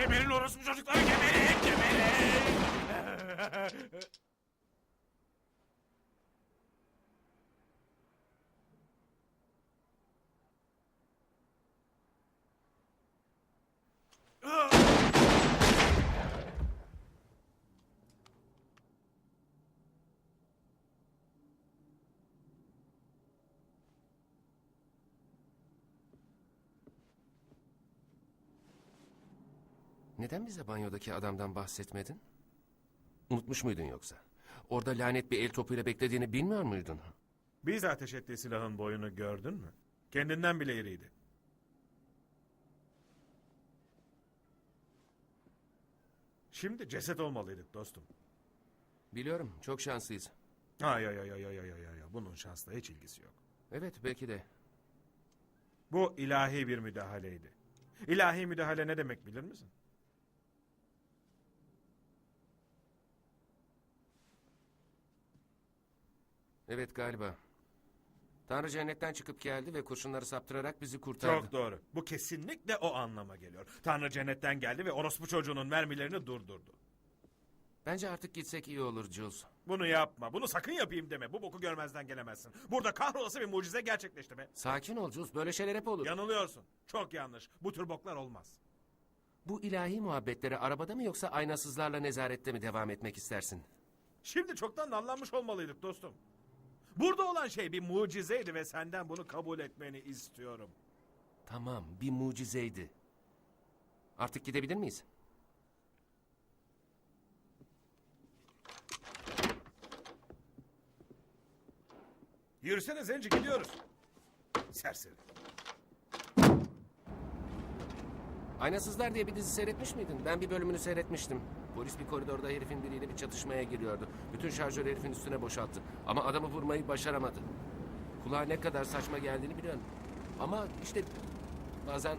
Geberin orospu çocukları geberin geberin. Neden bize banyodaki adamdan bahsetmedin? Unutmuş muydun yoksa? Orada lanet bir el topuyla beklediğini bilmiyor muydun? Biz ateş ettiği silahın boyunu gördün mü? Kendinden bile iriydi. Şimdi ceset olmalıydık dostum. Biliyorum, çok şanslıyız. Ay ay ay ay ay ay ay ay. Bunun şansla hiç ilgisi yok. Evet, belki de. Bu ilahi bir müdahaleydi. İlahi müdahale ne demek bilir misin? Evet galiba. Tanrı cennetten çıkıp geldi ve kurşunları saptırarak bizi kurtardı. Çok doğru. Bu kesinlikle o anlama geliyor. Tanrı cennetten geldi ve orospu çocuğunun mermilerini durdurdu. Bence artık gitsek iyi olur Jules. Bunu yapma. Bunu sakın yapayım deme. Bu boku görmezden gelemezsin. Burada kahrolası bir mucize gerçekleşti be. Sakin ol Jules, böyle şeyler hep olur. Yanılıyorsun. Çok yanlış. Bu tür boklar olmaz. Bu ilahi muhabbetlere arabada mı yoksa aynasızlarla nezarette mi devam etmek istersin? Şimdi çoktan anlanmış olmalıydık dostum. Burada olan şey bir mucizeydi ve senden bunu kabul etmeni istiyorum. Tamam, bir mucizeydi. Artık gidebilir miyiz? Yürüsene Zenci gidiyoruz. Serseri. Aynasızlar diye bir dizi seyretmiş miydin? Ben bir bölümünü seyretmiştim. Polis bir koridorda herifin biriyle bir çatışmaya giriyordu. Bütün şarjör herifin üstüne boşalttı. Ama adamı vurmayı başaramadı. Kulağa ne kadar saçma geldiğini biliyorum. Ama işte bazen